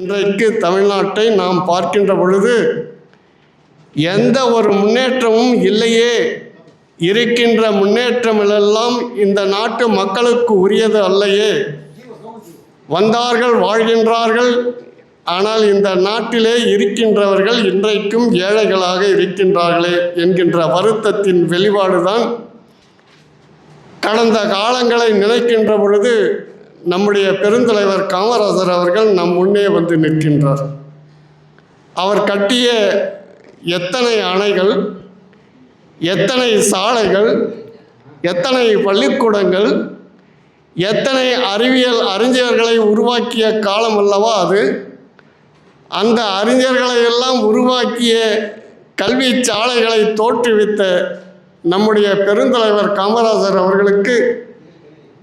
இன்றைக்கு தமிழ்நாட்டை நாம் பார்க்கின்ற பொழுது எந்த ஒரு முன்னேற்றமும் இல்லையே. இருக்கின்ற முன்னேற்றமெல்லாம் இந்த நாட்டு மக்களுக்கு உரியது அல்லையே. வந்தார்கள் வாழ்கின்றார்கள். ஆனால் இந்த நாட்டிலே இருக்கின்றவர்கள் இன்றைக்கும் ஏழைகளாக இருக்கின்றார்களே என்கின்ற வருத்தத்தின் வெளிப்பாடுதான். கடந்த காலங்களை நினைக்கின்ற பொழுது நம்முடைய பெருந்தலைவர் காமராஜர் அவர்கள் நம் முன்னே வந்து நிற்கின்றார். அவர் கட்டிய எத்தனை அணைகள் எத்தனை சாலைகள் எத்தனை பள்ளிக்கூடங்கள் எத்தனை அறிவியல் அறிஞர்களை உருவாக்கிய காலம் அல்லவா அது? அந்த அறிஞர்களை எல்லாம் உருவாக்கிய கல்வி சாலைகளை தோற்றுவித்த நம்முடைய பெருந்தலைவர் காமராஜர் அவர்களுக்கு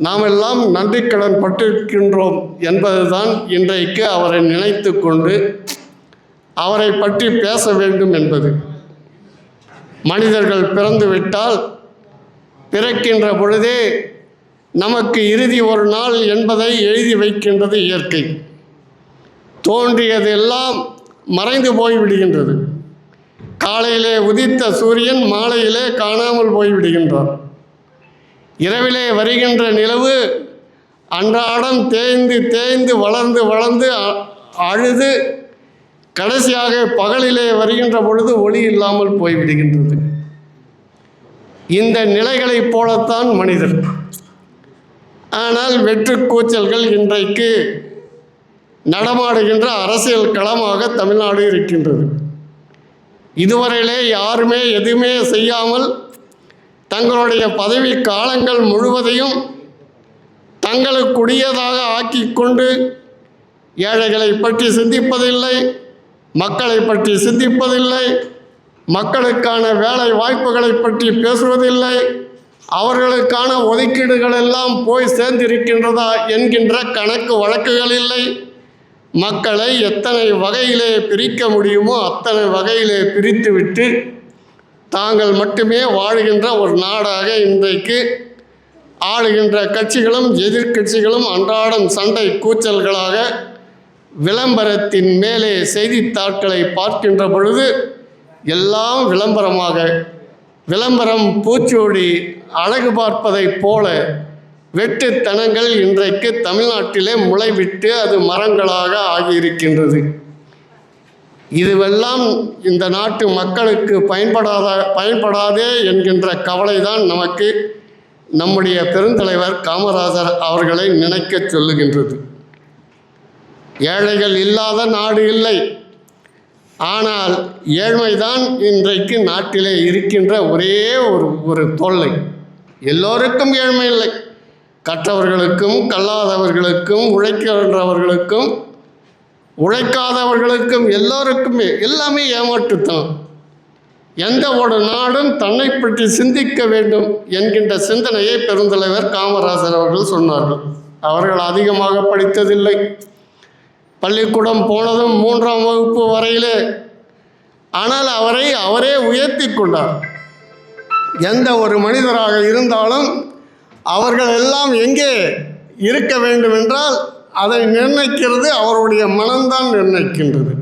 நாம் எல்லாம் நன்றி கடன் பட்டிருக்கின்றோம் என்பதுதான் இன்றைக்கு அவரை நினைத்து கொண்டு அவரை பற்றி பேச வேண்டும் என்பது. மனிதர்கள் பிறந்துவிட்டால் பிறக்கின்ற பொழுதே நமக்கு இறுதி ஒரு நாள் என்பதை எழுதி வைக்கின்றது இயற்கை. தோன்றியதெல்லாம் மறைந்து போய்விடுகின்றது காலையிலே உதித்த சூரியன் மாலையிலே காணாமல் போய்விடுகின்றார் இரவிலே வருகின்ற நிலவு அன்றாடம் தேய்ந்து தேய்ந்து வளர்ந்து வளர்ந்து அ- அழுது கடைசியாக பகலிலே வருகின்ற பொழுது ஒளி இல்லாமல் போய்விடுகின்றது. இந்த நிலைகளைப் போலத்தான் மனிதர். ஆனால் வெற்று கூச்சல்கள் இன்றைக்கு நடமாடுகின்ற அரசியல் களமாக தமிழ்நாடு இருக்கின்றது. இதுவரையிலே யாருமே எதுவுமே செய்யாமல் தங்களுடைய பதவி காலங்கள் முழுவதையும் தங்களுக்குரியதாக ஆக்கி கொண்டு ஏழைகளை பற்றி சிந்திப்பதில்லை மக்களை பற்றி சிந்திப்பதில்லை மக்களுக்கான வேலை வாய்ப்புகளை பற்றி பேசுவதில்லை அவர்களுக்கான ஒதுக்கீடுகள் எல்லாம் போய் சேர்ந்திருக்கின்றதா என்கின்ற கணக்கு வழக்குகள் இல்லை. மக்களை எத்தனை வகையிலே பிரிக்க முடியுமோ அத்தனை வகையிலே பிரித்துவிட்டு தாங்கள் மட்டுமே வாழுகின்ற ஒரு நாடாக இன்றைக்கு ஆளுகின்ற கட்சிகளும் எதிர்க்கட்சிகளும் அன்றாடம் சண்டை கூச்சல்களாக விளம்பரத்தின் மேலே செய்தித்தாட்களை பார்க்கின்ற பொழுது எல்லாம் விளம்பரமாக விளம்பரம் பூச்சோடி அழகு பார்ப்பதைப் போல வெட்டுத்தனங்கள் இன்றைக்கு தமிழ்நாட்டிலே முளைவிட்டு அது மரங்களாக ஆகியிருக்கின்றது. இதுவெல்லாம் இந்த நாட்டு மக்களுக்கு பயன்படாத பயன்படாதே என்கின்ற கவலைதான் நமக்கு நம்முடைய பெருந்தலைவர் காமராஜர் அவர்களை நினைக்கச் சொல்லுகின்றது. ஏழைகள் இல்லாத நாடு இல்லை. ஆனால் ஏழ்மைதான் இன்றைக்கு நாட்டிலே இருக்கின்ற ஒரே ஒரு ஒரு தொல்லை. எல்லோருக்கும் ஏழ்மை இல்லை. கற்றவர்களுக்கும் கல்லாதவர்களுக்கும் உழைக்கின்றவர்களுக்கும் உழைக்காதவர்களுக்கும் எல்லோருக்குமே எல்லாமே ஏமாற்றுத்தான். எந்த ஒரு நாடும் தன்னை பற்றி சிந்திக்க வேண்டும் என்கின்ற சிந்தனையை பெருந்தலைவர் காமராஜர் அவர்கள் சொன்னார்கள். அவர்கள் அதிகமாக படித்ததில்லை. பள்ளிக்கூடம் போனதும் மூன்றாம் வகுப்பு வரையிலே. ஆனால் அவரை அவரே உயர்த்தி கொண்டார். எந்த ஒரு மனிதராக இருந்தாலும் அவர்கள் எல்லாம் எங்கே இருக்க வேண்டும் என்றால் அதை நிர்ணயிக்கிறது அவருடைய மனம்தான் நிர்ணயிக்கின்றது.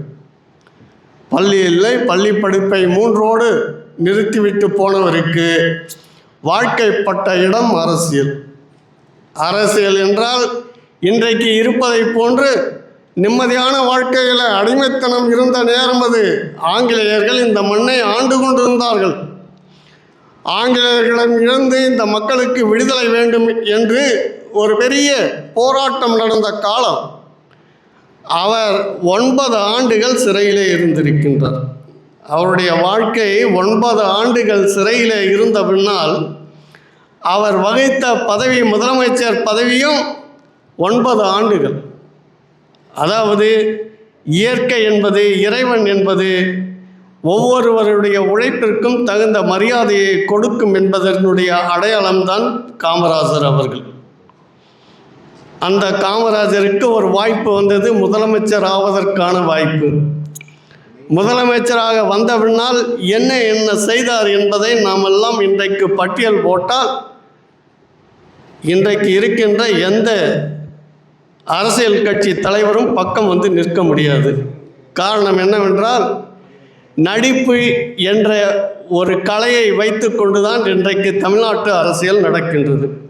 பள்ளி இல்லை பள்ளி படிப்பை மூன்றோடு நிறுத்திவிட்டு போனவருக்கு வாழ்க்கைப்பட்ட இடம் அரசியல். அரசியல் என்றால் இன்றைக்கு இருப்பதை போன்று நிம்மதியான வாழ்க்கையில் அடிமைத்தனம் இருந்த நேரம் அது. ஆங்கிலேயர்கள் இந்த மண்ணை ஆண்டு கொண்டிருந்தார்கள். ஆங்கிலேயர்களிடம் இருந்து இந்த மக்களுக்கு விடுதலை வேண்டும் என்று ஒரு பெரிய போராட்டம் நடந்த காலம் அவர் ஒன்பது ஆண்டுகள் சிறையிலே இருந்திருக்கின்றார். அவருடைய வாழ்க்கை ஒன்பது ஆண்டுகள் சிறையிலே இருந்த பின்னால் அவர் வகித்த பதவி முதலமைச்சர் பதவியும் ஒன்பது ஆண்டுகள். அதாவது இயற்கை என்பது இறைவன் என்பது ஒவ்வொருவருடைய உழைப்பிற்கும் தகுந்த மரியாதையை கொடுக்கும் என்பதனுடைய அடையாளம்தான் காமராஜர் அவர்கள். அந்த காமராஜருக்கு ஒரு வாய்ப்பு வந்தது முதலமைச்சர் ஆவதற்கான வாய்ப்பு. முதலமைச்சராக வந்த பின்னால் என்ன என்ன செய்தார் என்பதை நாம் எல்லாம் இன்றைக்கு பட்டியல் போட்டால் இன்றைக்கு இருக்கின்ற எந்த அரசியல் கட்சி தலைவரும் பக்கம் வந்து நிற்க முடியாது. காரணம் என்னவென்றால் நடிப்பு என்ற ஒரு கலையை வைத்து தான் இன்றைக்கு தமிழ்நாட்டு அரசியல் நடக்கின்றது.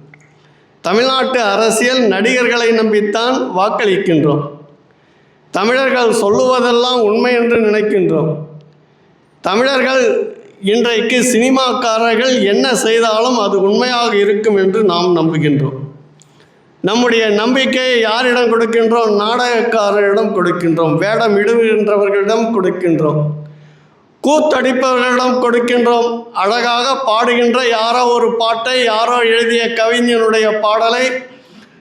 தமிழ்நாட்டு அரசியல் நடிகர்களை நம்பித்தான் வாக்களிக்கின்றோம். தமிழர்கள் சொல்லுவதெல்லாம் உண்மை என்று நினைக்கின்றோம். தமிழர்கள் இன்றைக்கு சினிமாக்காரர்கள் என்ன செய்தாலும் அது உண்மையாக இருக்கும் என்று நாம் நம்புகின்றோம். நம்முடைய நம்பிக்கையை யாரிடம் கொடுக்கின்றோம்? நாடகக்காரரிடம் கொடுக்கின்றோம். வேடம் இடுகின்றவர்களிடம் கொடுக்கின்றோம். கூத்தடிப்பவர்களிடம் கொடுக்கின்றோம். அழகாக பாடுகின்ற யாரோ ஒரு பாட்டை யாரோ எழுதிய கவிஞனுடைய பாடலை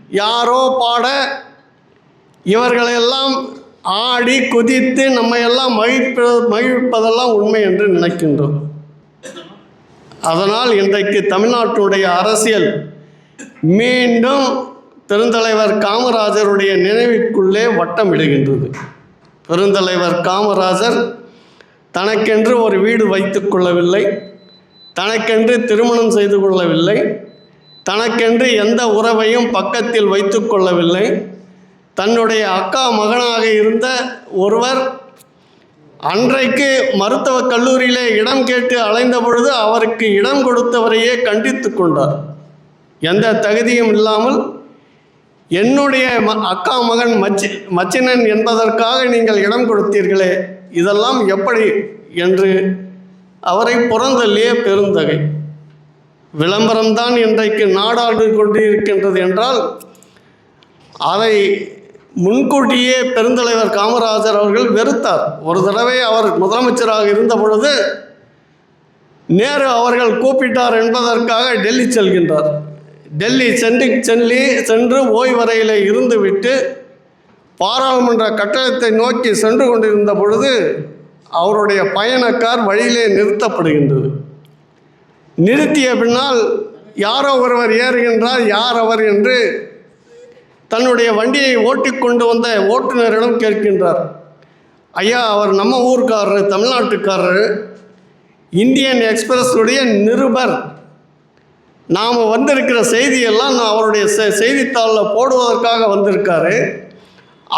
யாரோ பாட இவர்களெல்லாம் ஆடி குதித்து நம்மை எல்லாம் மகிழ்ப்ப மகிழ்ப்பதெல்லாம் உண்மை என்று நினைக்கின்றோம். அதனால் இன்றைக்கு தமிழ்நாட்டுடைய அரசியல் மீண்டும் பெருந்தலைவர் காமராஜருடைய நினைவுக்குள்ளே வட்டமிடுகின்றது. பெருந்தலைவர் காமராஜர் தனக்கென்று ஒரு வீடு வைத்து கொள்ளவில்லை. தனக்கென்று திருமணம் செய்து கொள்ளவில்லை. தனக்கென்று எந்த உறவையும் பக்கத்தில் வைத்து கொள்ளவில்லை. தன்னுடைய அக்கா மகனாக இருந்த ஒருவர் அன்றைக்கு மருத்துவக் கல்லூரியிலே இடம் கேட்டு அலைந்த பொழுது அவருக்கு இடம் கொடுத்தவரையே கண்டித்து கொண்டார். எந்த தகுதியும் இல்லாமல் என்னுடைய ம அக்கா மகன் மச்சி மச்சினன் என்பதற்காக நீங்கள் இடம் கொடுத்தீர்களே இதெல்லாம் எப்படி என்று அவரை புறந்தள்ளிய பெருந்தகை. விளம்பரம்தான் இன்றைக்கு நாடாடு கொண்டு இருக்கின்றது என்றால் அதை முன்கூட்டியே பெருந்தலைவர் காமராஜர் அவர்கள் வெறுத்தார். ஒரு தடவை அவர் முதலமைச்சராக இருந்த பொழுது நேரு அவர்கள் கூப்பிட்டார் என்பதற்காக டெல்லி செல்கின்றார். டெல்லி சென்று செல்லி சென்று ஓய்வறையில் இருந்துவிட்டு பாராளுமன்ற கட்டடத்தை நோக்கி சென்று கொண்டிருந்த பொழுது அவருடைய பயணக்கார் வழியிலே நிறுத்தப்படுகின்றது. நிறுத்திய பின்னால் யாரோ ஒருவர் ஏறுகின்றார் யார் அவர் என்று தன்னுடைய வண்டியை ஓட்டிக்கொண்டு வந்த ஓட்டுநரிடம் கேட்கின்றார். ஐயா அவர் நம்ம ஊர்க்காரர் தமிழ்நாட்டுக்காரர் இந்தியன் எக்ஸ்பிரஸுடைய நிருபர். நாம் வந்திருக்கிற செய்தியெல்லாம் நான் அவருடைய செ செய்தித்தாளில் போடுவதற்காக வந்திருக்காரு.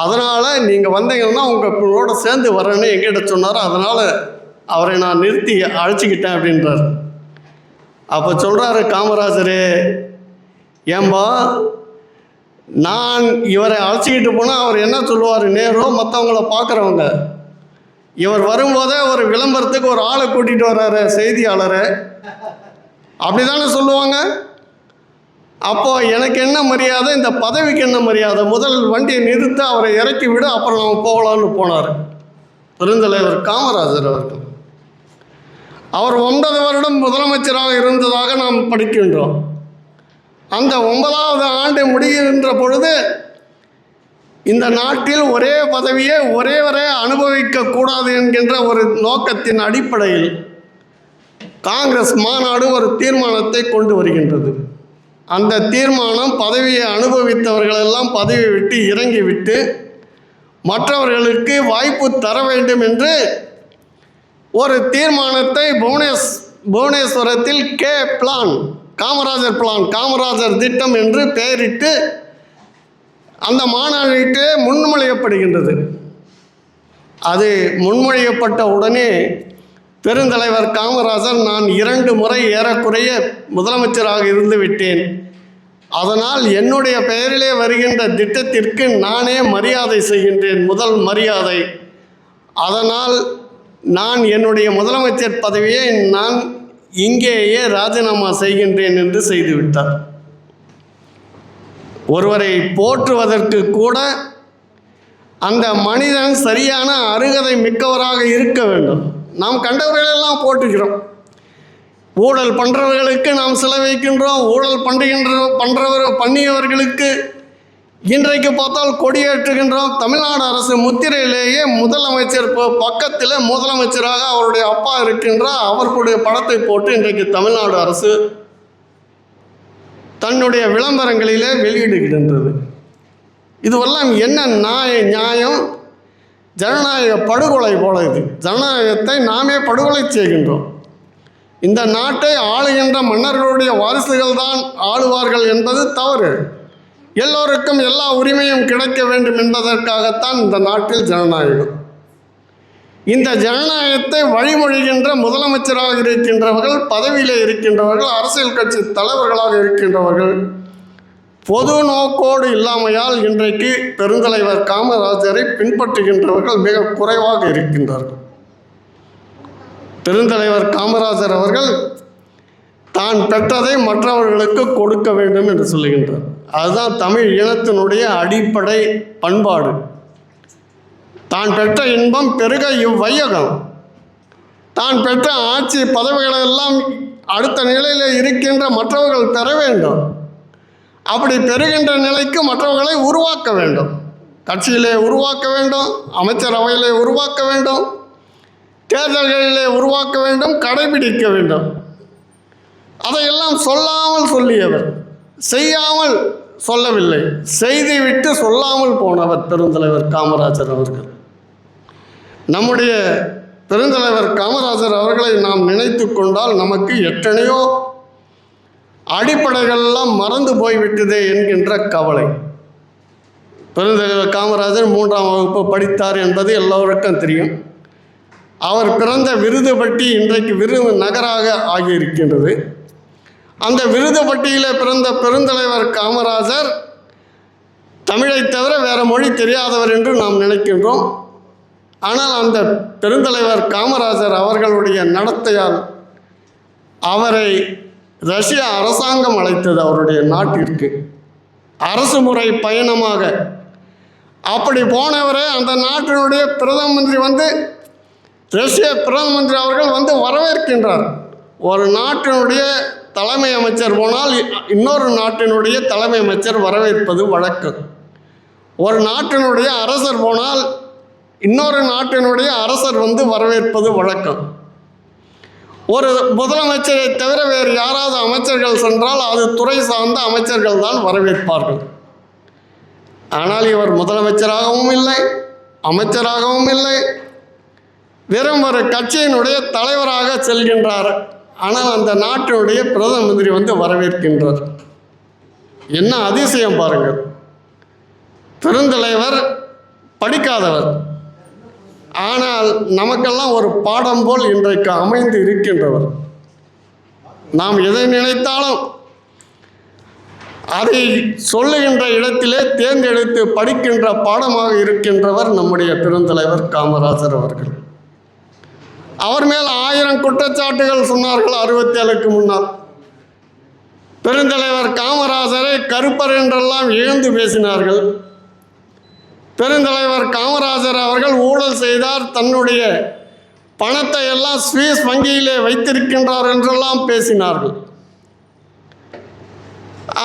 அதனால் நீங்கள் வந்தீங்கன்னா உங்களோட சேர்ந்து வரேன்னு எங்கிட்ட சொன்னார். அதனால் அவரை நான் நிறுத்தி அழைச்சிக்கிட்டேன் அப்படின்றார். அப்போ சொல்கிறாரு காமராஜரே ஏம்பா நான் இவரை அழைச்சிக்கிட்டு போனால் அவர் என்ன சொல்லுவார்? நேரோ மற்றவங்கள பார்க்குறவங்க இவர் வரும்போதே ஒரு விளம்பரத்துக்கு ஒரு ஆளை கூட்டிகிட்டு வர்றாரு செய்தியாளரை. அப்படி தானே சொல்லுவாங்க? அப்போ எனக்கு என்ன மரியாதை இந்த பதவிக்கு என்ன மரியாதை? முதல் வண்டியை நிறுத்த அவரை இறக்கி விட அப்புறம் நம்ம போகலான்னு போனார். பெருந்தலைவர் காமராஜர் அவர்கள். அவர் ஒன்பது வருடம் முதலமைச்சராக இருந்ததாக நாம் படிக்கின்றோம். அந்த ஒன்பதாவது ஆண்டு முடிகின்ற பொழுது இந்த நாட்டில் ஒரே பதவியை ஒரே வரை அனுபவிக்க கூடாது என்கின்ற ஒரு நோக்கத்தின் அடிப்படையில் காங்கிரஸ் மாநாடு ஒரு தீர்மானத்தை கொண்டு வருகின்றது. அந்த தீர்மானம் பதவியை அனுபவித்தவர்களெல்லாம் பதவி விட்டு இறங்கிவிட்டு மற்றவர்களுக்கு வாய்ப்பு தர வேண்டும் என்று ஒரு தீர்மானத்தை புவனேஸ் புவனேஸ்வரத்தில் K. Plan Kamarajar plan Kamarajar திட்டம் என்று பெயரிட்டு அந்த மாநாட்டிலே முன்மொழியப்படுகின்றது. அது முன்மொழியப்பட்ட உடனே பெருந்தலைவர் காமராஜர் நான் இரண்டு முறை ஏறக்குறைய முதலமைச்சராக இருந்து விட்டேன் அதனால் என்னுடைய பெயரிலே வருகின்ற திட்டத்திற்கு நானே மரியாதை செய்கின்றேன் முதல் மரியாதை. அதனால் நான் என்னுடைய முதலமைச்சர் பதவியை நான் இங்கேயே ராஜினாமா செய்கின்றேன் என்று செய்துவிட்டார். ஒருவரை போற்றுவதற்கு கூட அந்த மனிதன் சரியான அருகதை மிக்கவராக இருக்க வேண்டும். நாம் கண்டவர்களெல்லாம் போட்டுக்கிறோம் ஊழல் பண்ணுறவர்களுக்கு நாம் செலவழிக்கின்றோம் ஊழல் பண்ணுகின்ற பண்ணுறவர் பண்ணியவர்களுக்கு இன்றைக்கு பார்த்தால் கொடியேற்றுகின்றோம். தமிழ்நாடு அரசு முத்திரையிலேயே முதலமைச்சர் இப்போ பக்கத்தில் முதலமைச்சராக அவருடைய அப்பா இருக்கின்றார். அவர்களுடைய படத்தை போட்டு இன்றைக்கு தமிழ்நாடு அரசு தன்னுடைய விளம்பரங்களிலே வெளியிடுகின்றது. இதுவெல்லாம் என்ன நியாய நியாயம்? ஜனநாயக படுகொலை போல இது. ஜனநாயகத்தை நாமே படுகொலை செய்கின்றோம். இந்த நாட்டை ஆளுகின்ற மன்னர்களுடைய வாரிசுகள் தான் ஆளுவார்கள் என்பது தவறு. எல்லோருக்கும் எல்லா உரிமையும் கிடைக்க வேண்டும் என்பதற்காகத்தான் இந்த நாட்டில் ஜனநாயகம். இந்த ஜனநாயகத்தை வழிமொழிகின்ற முதலமைச்சராக இருக்கின்றவர்கள் பதவியில் இருக்கின்றவர்கள் அரசியல் கட்சி தலைவர்களாக இருக்கின்றவர்கள் பொது நோக்கோடு இல்லாமையால் இன்றைக்கு பெருந்தலைவர் காமராஜரை பின்பற்றுகின்றவர்கள் மிக குறைவாக இருக்கின்றார்கள். பெருந்தலைவர் காமராஜர் அவர்கள் தான் பெற்றதை மற்றவர்களுக்கு கொடுக்க வேண்டும் என்று சொல்லுகின்றார். அதுதான் தமிழ் இனத்தினுடைய அடிப்படை பண்பாடு. தான் பெற்ற இன்பம் பெருக இவ்வையகம். தான் பெற்ற ஆட்சி பதவிகளெல்லாம் அடுத்த நிலையில் இருக்கின்ற மற்றவர்கள் பெற வேண்டும். அப்படி பெறுகின்ற நிலைக்கு மற்றவர்களை உருவாக்க வேண்டும். கட்சியிலே உருவாக்க வேண்டும் அமைச்சரவையிலே உருவாக்க வேண்டும் தேர்தல்களிலே உருவாக்க வேண்டும் கடைபிடிக்க வேண்டும். அதையெல்லாம் சொல்லாமல் சொல்லியவர் செய்யாமல் சொல்லவில்லை. செய்தி விட்டு சொல்லாமல் போனவர் பெருந்தலைவர் காமராஜர் அவர்கள். நம்முடைய பெருந்தலைவர் காமராஜர் அவர்களை நாம் நினைத்து கொண்டால் நமக்கு எத்தனையோ அடிப்படைகள்லாம் மறந்து போய்விட்டதே என்கின்ற கவலை. பெருந்தலைவர் காமராஜர் மூன்றாம் வகுப்பு படித்தார் என்பது எல்லோருக்கும் தெரியும். அவர் பிறந்த விருதுபட்டி இன்றைக்கு விருது நகராக ஆகியிருக்கின்றது. அந்த விருதுபட்டியில் பிறந்த பெருந்தலைவர் காமராஜர் தமிழை தவிர வேறு மொழி தெரியாதவர் என்று நாம் நினைக்கின்றோம். ஆனால் அந்த பெருந்தலைவர் காமராஜர் அவர்களுடைய நடத்தையால் அவரை ரஷ்ய அரசாங்கம் அழைத்தது அவருடைய நாட்டிற்கு. அரசு முறை பயணமாக. அப்படி போனவரை அந்த நாட்டினுடைய பிரதம மந்திரி வந்து ரஷ்ய பிரதம மந்திரி அவர்கள் வந்து வரவேற்கின்றார். ஒரு நாட்டினுடைய தலைமை அமைச்சர் போனால் இன்னொரு நாட்டினுடைய தலைமை அமைச்சர் வரவேற்பது வழக்கம். ஒரு நாட்டினுடைய அரசர் போனால் இன்னொரு நாட்டினுடைய அரசர் வந்து வரவேற்பது வழக்கம். ஒரு முதலமைச்சரை தவிர வேறு யாராவது அமைச்சர்கள் சென்றால் அது துறை சார்ந்த அமைச்சர்கள் தான் வரவேற்பார்கள். ஆனால் இவர் முதலமைச்சராகவும் இல்லை அமைச்சராகவும் இல்லை. வெறும் ஒரு கட்சியினுடைய தலைவராக செல்கின்றார். ஆனால் அந்த நாட்டினுடைய பிரதம மந்திரி வந்து வரவேற்கின்றார். என்ன அதிசயம் பாருங்கள். பெருந்தலைவர் படிக்காதவர். ஆனால் நமக்கெல்லாம் ஒரு பாடம் போல் இன்றைக்கு அமைந்து இருக்கின்றவர். நாம் எதை நினைத்தாலும் அதை சொல்லுகின்ற இடத்திலே தேர்ந்தெடுத்து படிக்கின்ற பாடமாக இருக்கின்றவர் நம்முடைய பெருந்தலைவர் காமராஜர் அவர்கள். அவர் மேல் ஆயிரம் குற்றச்சாட்டுகள் சொன்னார்கள் அறுபத்தேழுக்கு முன்னால். பெருந்தலைவர் காமராஜரை கருப்பர் என்றெல்லாம் இழந்து பேசினார்கள். பெருந்தலைவர் காமராஜர் அவர்கள் ஊழல் செய்தார் தன்னுடைய பணத்தை எல்லாம் ஸ்வீஸ் வங்கியிலே வைத்திருக்கின்றார் என்றெல்லாம் பேசினார்கள்.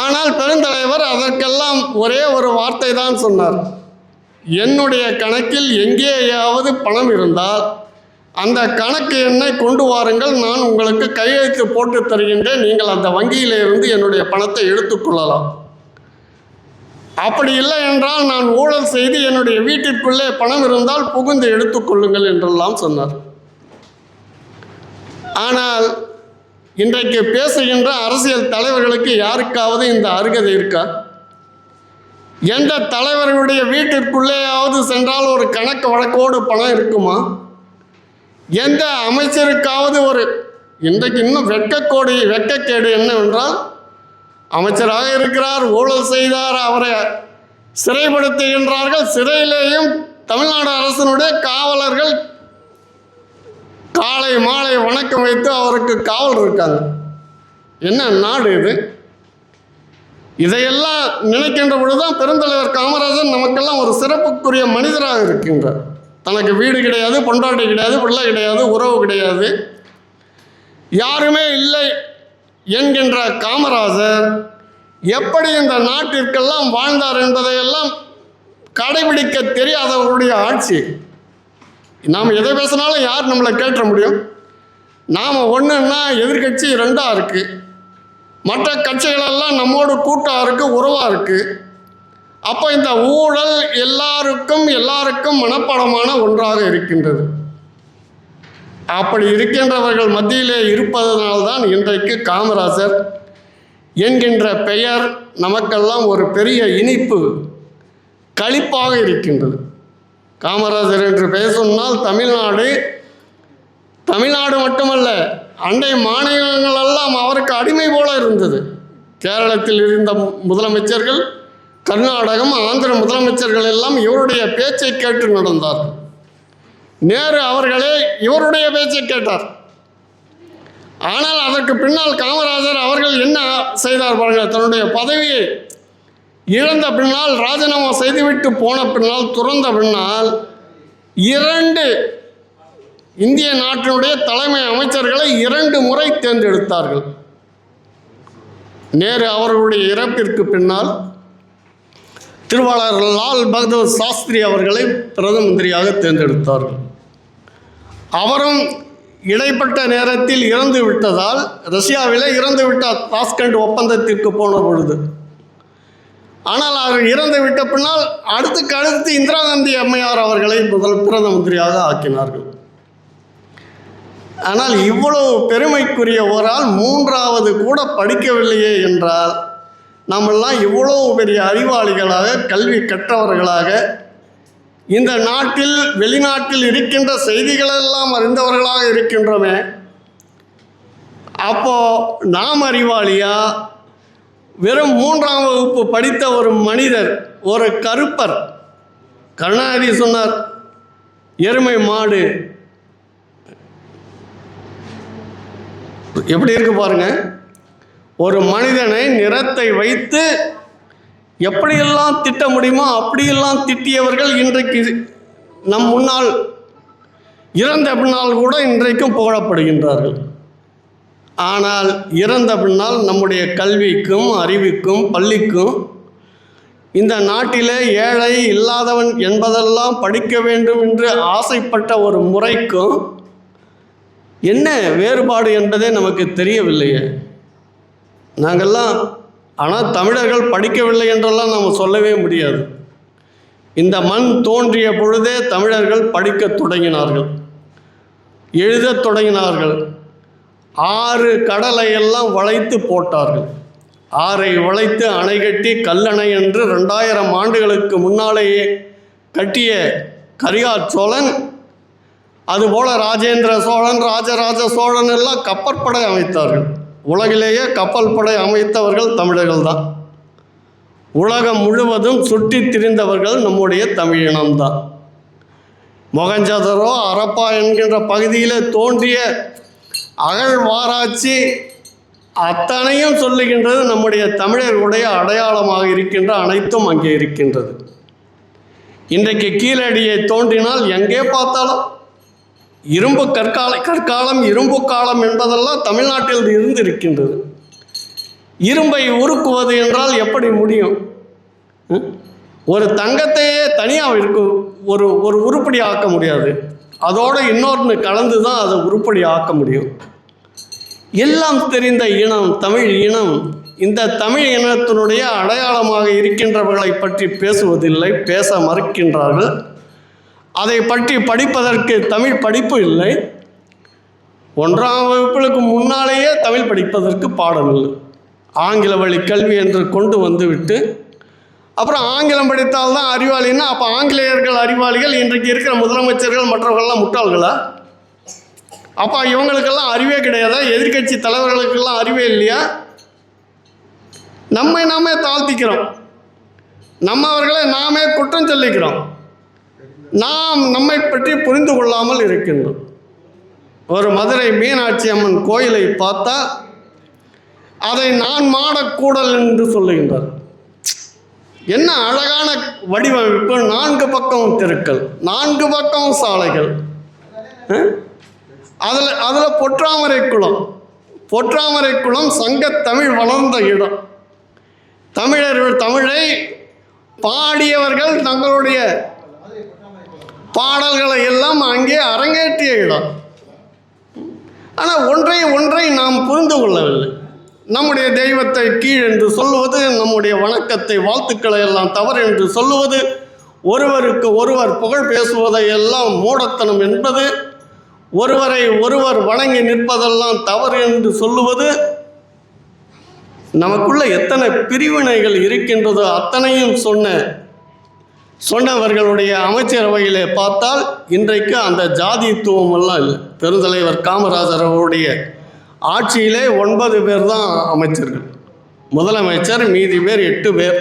ஆனால் பெருந்தலைவர் அதற்கெல்லாம் ஒரே ஒரு வார்த்தை தான் சொன்னார். என்னுடைய கணக்கில் எங்கேயாவது பணம் இருந்தால் அந்த கணக்கு எண்ணை கொண்டு வாருங்கள் நான் உங்களுக்கு கையெழுத்து போட்டு தருகின்றேன் நீங்கள் அந்த வங்கியிலிருந்து என்னுடைய பணத்தை எடுத்துக்கொள்ளலாம் அப்படி இல்லை என்றால் நான் ஊழல் செய்து என்னுடைய வீட்டிற்குள்ளே பணம் இருந்தால் புகுந்து எடுத்துக்கொள்ளுங்கள் என்றெல்லாம் சொன்னார். ஆனால் இன்றைக்கு பேசுகின்ற அரசியல் தலைவர்களுக்கு யாருக்காவது இந்த அருகதை இருக்கா? எந்த தலைவர்களுடைய வீட்டிற்குள்ளேயாவது சென்றால் ஒரு கணக்கு வழக்கோடு பணம் இருக்குமா? எந்த அமைச்சருக்காவது ஒரு இன்றைக்கு இன்னும் வெட்கக்கோடி வெட்கக்கேடு என்னவென்றால் அமைச்சராக இருக்கிறார் ஊழல் செய்தார் அவரை சிறைப்படுத்துகின்றார்கள். சிறையிலேயும் தமிழ்நாடு அரசினுடைய காவலர்கள் காலை மாலை வணக்கம் வைத்து அவருக்கு காவல் இருக்காங்க. என்ன நாடு இது? இதையெல்லாம் நினைக்கின்ற பொழுதுதான் பெருந்தலைவர் காமராஜர் நமக்கெல்லாம் ஒரு சிறப்புக்குரிய மனிதராக இருக்கின்றார். தனக்கு வீடு கிடையாது பொண்டாட்டி கிடையாது பிள்ளை கிடையாது உறவு கிடையாது. யாருமே இல்லை. என்கின்ற காமராஜர் எப்படி இந்த நாட்டிற்கெல்லாம் வாழ்ந்தார் என்பதையெல்லாம் கடைபிடிக்க தெரியாதவர்களுடைய ஆட்சி. நாம் எதை பேசினாலும் யார் நம்மளை கேட்ட முடியும்? நாம் ஒன்றுன்னா எதிர்கட்சி ரெண்டாக இருக்குது மற்ற கட்சிகளெல்லாம் நம்மோடு கூட்டாக இருக்குது உறவாக இருக்குது அப்போ இந்த ஊழல் எல்லாருக்கும் எல்லாருக்கும் மனப்பாடமான ஒன்றாக இருக்கின்றது. அப்படி இருக்கின்றவர்கள் மத்தியிலே இருப்பதனால்தான் இன்றைக்கு காமராஜர் என்கின்ற பெயர் நமக்கெல்லாம் ஒரு பெரிய இனிப்பு களிப்பாக இருக்கின்றது. காமராஜர் என்று பெயர் சொன்னால் தமிழ்நாடு தமிழ்நாடு மட்டுமல்ல அண்டை மாநிலங்கள் எல்லாம் அவருக்கு அடிமை போல இருந்தது. கேரளத்தில் இருந்த முதலமைச்சர்கள் கர்நாடகம் ஆந்திர முதலமைச்சர்கள் எல்லாம் இவருடைய பேச்சை கேட்டு நடந்தார்கள். நேரு அவர்களே இவருடைய பேச்சை கேட்டார். ஆனால் அதற்கு பின்னால் காமராஜர் அவர்கள் என்ன செய்தார் பாருங்கள் தன்னுடைய பதவியை இழந்த பின்னால் ராஜினாமா செய்துவிட்டு போன பின்னால் துறந்த பின்னால் இரண்டு இந்திய நாட்டினுடைய தலைமை அமைச்சர்களை இரண்டு முறை தேர்ந்தெடுத்தார்கள். நேரு அவர்களுடைய இறப்பிற்கு பின்னால் திருவாளர் லால் பகதூர் சாஸ்திரி அவர்களை பிரதம மந்திரியாக தேர்ந்தெடுத்தார்கள். அவரும் இடைப்பட்ட நேரத்தில் இறந்து விட்டதால் ரஷ்யாவிலே இறந்து விட்டார். தாஸ்கண்ட் ஒப்பந்தத்திற்கு போன பொழுது. ஆனால் அவர் இறந்து விட்ட பின்னால் அடுத்துக்கு அடுத்து இந்திரா காந்தி அம்மையார் அவர்களை முதல் பிரதம மந்திரியாக ஆக்கினார்கள். ஆனால் இவ்வளவு பெருமைக்குரிய ஓரால் மூன்றாவது கூட படிக்கவில்லையே என்றால் நம்மெல்லாம் இவ்வளவு பெரிய அறிவாளிகளாக கல்வி கற்றவர்களாக இந்த நாட்டில் வெளிநாட்டில் இருக்கின்ற செய்திகளெல்லாம் அறிந்தவர்களாக இருக்கின்றோமே. அப்போ நாம் அறிவாளியா? வெறும் மூன்றாம் வகுப்பு படித்த ஒரு மனிதர் ஒரு கருப்பர். கருணாநிதி சொன்னார் எருமை மாடு. எப்படி இருக்கு பாருங்க. ஒரு மனிதனை நிறத்தை வைத்து எப்படியெல்லாம் திட்ட முடியுமோ அப்படியெல்லாம் திட்டியவர்கள் இன்றைக்கு நம் முன்னால் இறந்த பின்னால் கூட இன்றைக்கும் புகழப்படுகின்றார்கள். ஆனால் இறந்த பின்னால் நம்முடைய கல்விக்கும் அறிவுக்கும் பள்ளிக்கும் இந்த நாட்டிலே ஏழை இல்லாதவன் என்பதெல்லாம் படிக்க வேண்டும் என்று ஆசைப்பட்ட ஒரு முறைக்கும் என்ன வேறுபாடு என்பதே நமக்கு தெரியவில்லையே. நாங்கள்லாம் ஆனால் தமிழர்கள் படிக்கவில்லை என்றெல்லாம் நாம் சொல்லவே முடியாது. இந்த மண் தோன்றிய பொழுதே தமிழர்கள் படிக்கத் தொடங்கினார்கள். எழுதத் தொடங்கினார்கள். ஆறு கடலை எல்லாம் வளைத்து போட்டார்கள். ஆறை வளைத்து அணை கட்டி கல்லணை என்று ரெண்டாயிரம் ஆண்டுகளுக்கு முன்னாலேயே கட்டிய கரிகால் சோழன் அதுபோல ராஜேந்திர சோழன் ராஜராஜ சோழன் எல்லாம் கப்பற்படை அமைத்தார்கள். உலகிலேயே கப்பல் படை அமைத்தவர்கள் தமிழர்கள் தான் உலகம் முழுவதும் சுற்றி திரிந்தவர்கள் நம்முடைய தமிழினம்தான். மொகஞ்சதரோ அரப்பா என்கின்ற பகுதியில் தோன்றிய அகழ்வாராய்ச்சி அத்தனையும் சொல்லுகின்றது நம்முடைய தமிழர்களுடைய அடையாளமாக இருக்கின்ற அனைத்தும் அங்கே இருக்கின்றது. இன்றைக்கு கீழடியை தோன்றினால் எங்கே பார்த்தாலும் இரும்பு கற்கால கற்காலம் இரும்பு காலம் என்பதெல்லாம் தமிழ்நாட்டில் இருந்து இருக்கின்றது இரும்பை உருக்குவது என்றால் எப்படி முடியும்? ம்? ஒரு தங்கத்தையே தனியாக இருக்கும் ஒரு ஒரு உருப்படி ஆக்க முடியாது. அதோடு இன்னொன்று கலந்து தான் அதை உருப்படி ஆக்க முடியும். எல்லாம் தெரிந்த இனம் தமிழ் இனம் இந்த தமிழ் இனத்தினுடைய அடையாளமாக இருக்கின்றவர்களை பற்றி பேசுவதில்லை பேச மறுக்கின்றார்கள். அதை பற்றி படிப்பதற்கு தமிழ் படிப்பு இல்லை. ஒன்றாம் வகுப்புகளுக்கு முன்னாலேயே தமிழ் படிப்பதற்கு பாடம் இல்லை. ஆங்கில வழி கல்வி என்று கொண்டு வந்துவிட்டு அப்புறம் ஆங்கிலம் படித்தால்தான் அறிவாளின்னா அப்போ ஆங்கிலேயர்கள் அறிவாளிகள் இன்றைக்கு இருக்கிற முதலமைச்சர்கள் மற்றவர்கள்லாம் முட்டாள்களா? அப்போ இவங்களுக்கெல்லாம் அறிவே கிடையாதா? எதிர்க்கட்சி தலைவர்களுக்கெல்லாம் அறிவே இல்லையா? நம்மை நாமே தாழ்த்திக்கிறோம். நம்ம அவர்களை நாமே குற்றம் சொல்லிக்கிறோம். நாம் நம்மை பற்றி புரிந்து கொள்ளாமல் இருக்கின்றோம். ஒரு மதுரை மீனாட்சி அம்மன் கோயிலை பார்த்தா அதை நான் மாடக்கூடல் என்று சொல்லுகின்றார். என்ன அழகான வடிவமைப்பு நான்கு பக்கம் தெருக்கள் நான்கு பக்கம் சாலைகள். அதில் அதில் பொற்றாமரை குளம் பொற்றாமரை குளம் சங்க தமிழ் வளர்ந்த இடம். தமிழர்கள் தமிழை பாடியவர்கள் தங்களுடைய பாடல்களை எல்லாம் அங்கே அரங்கேற்றிய இடம். ஆனால் ஒன்றை ஒன்றை நாம் புரிந்து கொள்ளவில்லை. நம்முடைய தெய்வத்தை கீழ் என்று சொல்லுவது நம்முடைய வணக்கத்தை வாழ்த்துக்களை எல்லாம் தவறு என்று சொல்லுவது ஒருவருக்கு ஒருவர் புகழ் பேசுவதை எல்லாம் மூடத்தனம் என்பது ஒருவரை ஒருவர் வணங்கி நிற்பதெல்லாம் தவறு என்று சொல்லுவது நமக்குள்ள எத்தனை பிரிவினைகள் இருக்கின்றதோ அத்தனையும் சொன்ன சொன்னவர்களுடைய அமைச்சரவையிலே பார்த்தால் இன்றைக்கு அந்த ஜாதித்துவம் எல்லாம் இல்லை. பெருந்தலைவர் காமராஜர் அவருடைய ஆட்சியிலே ஒன்பது பேர் தான் அமைச்சர்கள். முதலமைச்சர் மீதி பேர் எட்டு பேர்.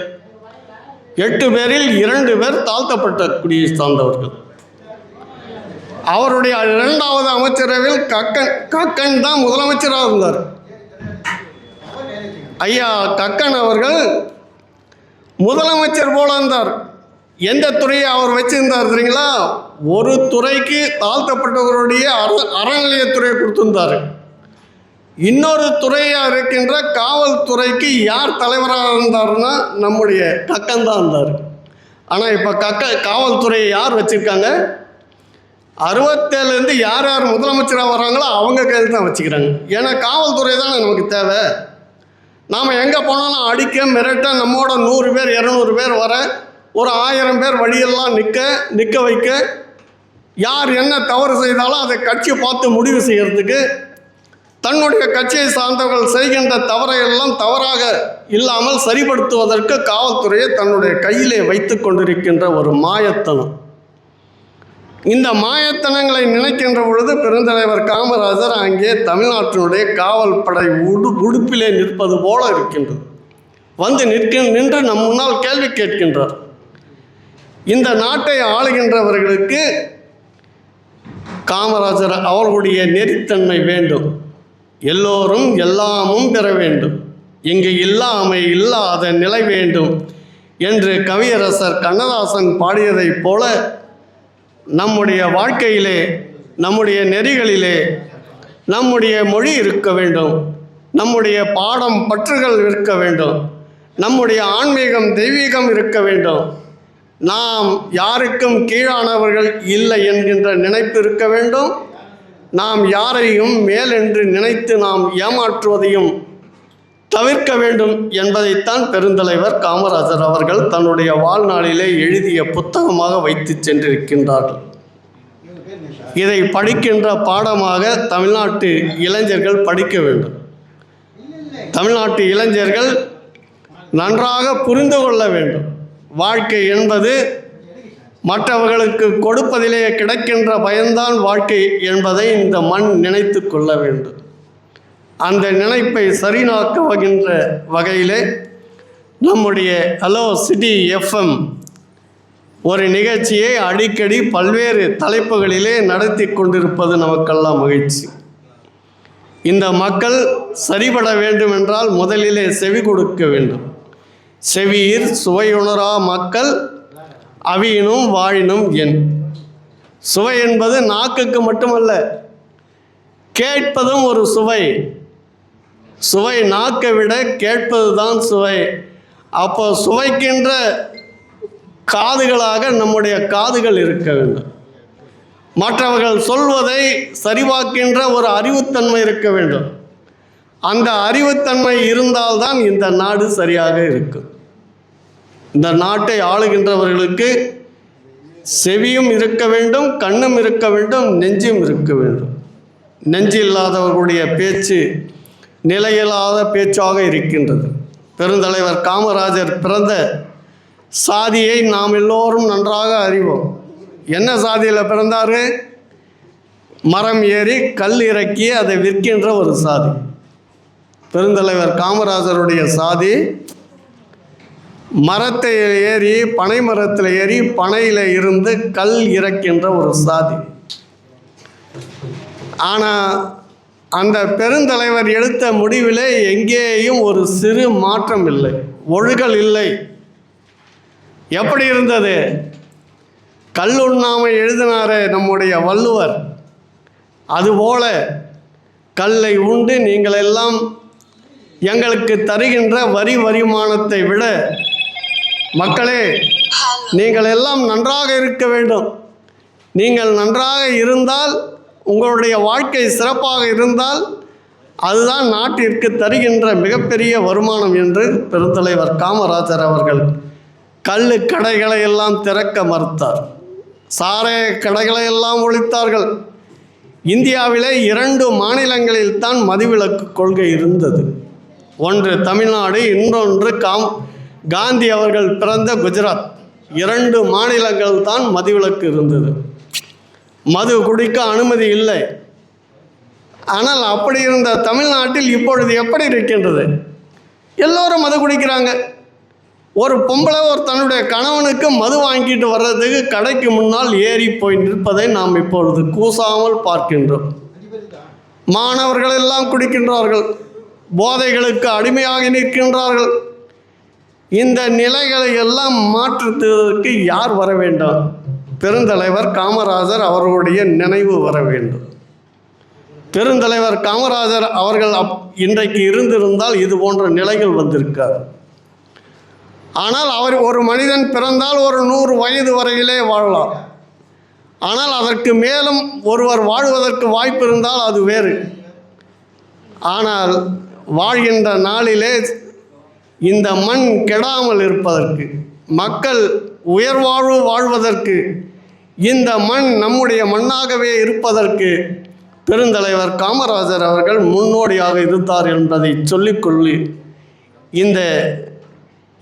எட்டு பேரில் இரண்டு பேர் தாழ்த்தப்பட்ட குடியை சார்ந்தவர்கள். அவருடைய இரண்டாவது அமைச்சரவையில் கக்கன் கக்கன் தான் முதலமைச்சராக இருந்தார். ஐயா கக்கன் அவர்கள் முதலமைச்சர் போல இருந்தார். எந்த துறையை அவர் வச்சிருந்தார் தெரியுங்களா? ஒரு துறைக்கு தாழ்த்தப்பட்டவருடைய அற அறநிலையத்துறையை கொடுத்துருந்தார். இன்னொரு துறையாக இருக்கின்ற காவல்துறைக்கு யார் தலைவராக இருந்தாருன்னா நம்முடைய கக்கன் தான் இருந்தார். ஆனால் இப்போ கக்க காவல்துறையை யார் வச்சுருக்காங்க? அறுபத்தேழுலேருந்து யார் யார் முதலமைச்சராக வராங்களோ அவங்க கையில் தான் வச்சுக்கிறாங்க. ஏன்னா காவல்துறை தானே நமக்கு தேவை. நாம் எங்கே போனாலும் அடிக்க மிரட்ட நம்மோட நூறு பேர் இரநூறு பேர் வர ஒரு ஆயிரம் பேர் வழியெல்லாம் நிற்க நிற்க வைக்க யார் என்ன தவறு செய்தாலும் அதை கட்சி பார்த்து முடிவு செய்கிறதுக்கு தன்னுடைய கட்சியை சார்ந்தவர்கள் செய்கின்ற தவறை எல்லாம் தவறாக இல்லாமல் சரிப்படுத்துவதற்கு காவல்துறையை தன்னுடைய கையிலே வைத்து கொண்டிருக்கின்ற ஒரு மாயத்தனம். இந்த மாயத்தனங்களை நினைக்கின்ற பொழுது பெருந்தலைவர் காமராஜர் அங்கே தமிழ்நாட்டினுடைய காவல் படை உடு உடுப்பிலே நிற்பது போல இருக்கின்றது. வந்து நிற்க நின்று நம் முன்னால் கேள்வி கேட்கின்றார். இந்த நாட்டை ஆளுகின்றவர்களுக்கு காமராஜர் அவர்களுடைய நெறித்தன்மை வேண்டும். எல்லோரும் எல்லாமும் பெற வேண்டும். இங்கு இல்லாமை இல்லாத நிலை வேண்டும் என்று கவியரசர் கண்ணதாசன் பாடியதைப் போல நம்முடைய வாழ்க்கையிலே நம்முடைய நெறிகளிலே நம்முடைய மொழி இருக்க வேண்டும். நம்முடைய பாடம் பற்றுகள் இருக்க வேண்டும். நம்முடைய ஆன்மீகம் தெய்வீகம் இருக்க வேண்டும். நாம் யாருக்கும் கீழானவர்கள் இல்லை என்கின்ற நினைப்பு இருக்க வேண்டும். நாம் யாரையும் மேலென்று நினைத்து நாம் ஏமாற்றுவதையும் தவிர்க்க வேண்டும் என்பதைத்தான் பெருந்தலைவர் காமராஜர் அவர்கள் தன்னுடைய வாழ்நாளிலே எழுதிய புத்தகமாக வைத்து சென்றிருக்கின்றார்கள். இதை படிக்கின்ற பாடமாக தமிழ்நாட்டு இளைஞர்கள் படிக்க வேண்டும். தமிழ்நாட்டு இளைஞர்கள் நன்றாக புரிந்து கொள்ள வேண்டும். வாழ்க்கை என்பது மற்றவர்களுக்கு கொடுப்பதிலே கிடைக்கின்ற பயன்தான் வாழ்க்கை என்பதை இந்த மண் நினைத்து கொள்ள வேண்டும். அந்த நினைப்பை சரிநாக்குவகின்ற வகையிலே நம்முடைய ஹலோ சிட்டி எஃப்எம் ஒரு நிகழ்ச்சியை அடிக்கடி பல்வேறு தலைப்புகளிலே நடத்தி கொண்டிருப்பது நமக்கெல்லாம் மகிழ்ச்சி. இந்த மக்கள் சரிபட வேண்டும் என்றால் முதலிலே செவி கொடுக்க வேண்டும். செவியிர் சுவையுணரா மக்கள் அவியினும் வாழினும் என். சுவை என்பது நாக்குக்கு மட்டுமல்ல கேட்பதும் ஒரு சுவை. சுவை நாக்கை விட கேட்பது தான் சுவை. அப்போ சுவைக்கின்ற காதுகளாக நம்முடைய காதுகள் இருக்க வேண்டும். மற்றவர்கள் சொல்வதை சரிபார்க்கின்ற ஒரு அறிவுத்தன்மை இருக்க வேண்டும். அந்த அறிவுத்தன்மை இருந்தால்தான் இந்த நாடு சரியாக இருக்கும் இந்த நாட்டை ஆளுகின்றவர்களுக்கு செவியும் இருக்க வேண்டும் கண்ணும் இருக்க வேண்டும் நெஞ்சும் இருக்க வேண்டும். நெஞ்சு இல்லாதவர்களுடைய பேச்சு நிலையில்லாத பேச்சாக இருக்கின்றது. பெருந்தலைவர் காமராஜர் பிறந்த சாதியை நாம் எல்லோரும் நன்றாக அறிவோம். என்ன சாதியில் பிறந்தார்? மரம் ஏறி கல் இறக்கி அதை விற்கின்ற ஒரு சாதி. பெருந்தலைவர் காமராஜருடைய சாதி மரத்தை ஏறி பனை மரத்தில் ஏறி பனையில் இருந்து கல் இறக்கின்ற ஒரு சாதி. ஆனால் அந்த பெருந்தலைவர் எடுத்த முடிவிலே எங்கேயும் ஒரு சிறு மாற்றம் இல்லை ஒழுகல் இல்லை. எப்படி இருந்தது? கல்லுண்ணாமை எழுதினாரே நம்முடைய வள்ளுவர். அதுபோல கல்லை உண்டு நீங்கள் எல்லாம் எங்களுக்கு தருகின்ற வரி வருமானத்தை விட மக்களே நீங்கள் எல்லாம் நன்றாக இருக்க வேண்டும். நீங்கள் நன்றாக இருந்தால் உங்களுடைய வாழ்க்கை சிறப்பாக இருந்தால் அதுதான் நாட்டிற்கு தருகின்ற மிகப்பெரிய வருமானம் என்று பெருந்தலைவர் காமராஜர் அவர்கள் கல் கடைகளை எல்லாம் திறக்க மறுத்தார். சாராய கடைகளை எல்லாம் ஒழித்தார்கள். இந்தியாவிலே இரண்டு மாநிலங்களில் தான் மதுவிலக்கு கொள்கை இருந்தது. ஒன்று தமிழ்நாடு இன்னொன்று காம் காந்தி அவர்கள் பிறந்த குஜராத். இரண்டு மாநிலங்கள் தான் மதுவிலக்கு இருந்தது. மது குடிக்க அனுமதி இல்லை. ஆனால் அப்படி இருந்த தமிழ்நாட்டில் இப்பொழுது எப்படி இருக்கின்றது? எல்லோரும் மது குடிக்கிறாங்க. ஒரு பொம்பளை ஒரு தன்னுடைய கணவனுக்கு மது வாங்கிட்டு வர்றதுக்கு கடைக்கு முன்னால் ஏறி போய் நிற்பதை நாம் இப்பொழுது கூசாமல் பார்க்கின்றோம். மாணவர்கள் எல்லாம் குடிக்கின்றார்கள். போதைகளுக்கு அடிமையாகி நிற்கின்றார்கள். இந்த நிலைகளை எல்லாம் மாற்றுவதற்கு யார் வர வேண்டும்? பெருந்தலைவர் காமராஜர் அவர்களுடைய நினைவு வர வேண்டும். பெருந்தலைவர் காமராஜர் அவர்கள் அப் இன்றைக்கு இருந்திருந்தால் இது போன்ற நிலைகள் வந்திருக்காது. ஆனால் அவர் ஒரு மனிதன் பிறந்தால் ஒரு நூறு வயது வரையிலே வாழலாம். ஆனால் அதற்கு மேலும் ஒருவர் வாழ்வதற்கு வாய்ப்பு இருந்தால் அது வேறு. ஆனால் வாழ்கின்ற நாளிலே இந்த மண் கெடாமல் இருப்பதற்கு மக்கள் உயர்வாழ்வு வாழ்வதற்கு இந்த மண் நம்முடைய மண்ணாகவே இருப்பதற்கு பெருந்தலைவர் காமராஜர் அவர்கள் முன்னோடியாக இருந்தார் என்பதை சொல்லிக்கொள்ளி. இந்த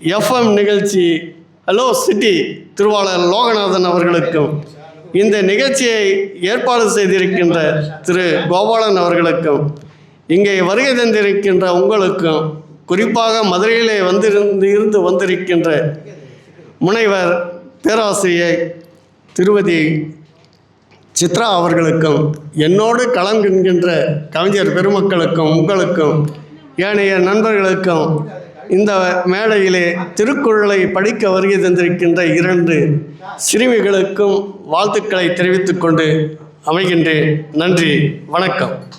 எஃப்எம் நிகழ்ச்சி ஹலோ சிட்டி திருவாளர் லோகநாதன் அவர்களுக்கும் இந்த நிகழ்ச்சியை ஏற்பாடு செய்திருக்கின்ற திரு கோபாலன் அவர்களுக்கும் இங்கே வருகை தந்திருக்கின்ற உங்களுக்கும் குறிப்பாக மதுரையிலே வந்திருந்து இருந்து வந்திருக்கின்ற முனைவர் பேராசிரியர் திருவதி சித்ரா அவர்களுக்கும் என்னோடு கலங்குகின்ற கவிஞர் பெருமக்களுக்கும் உங்களுக்கும் ஏனைய நண்பர்களுக்கும் இந்த மேடையிலே திருக்குறளை படிக்க வருகை தந்திருக்கின்ற இரண்டு சிறுமிகளுக்கும் வாழ்த்துக்களை தெரிவித்துக்கொண்டு அமைகின்றேன். நன்றி வணக்கம்.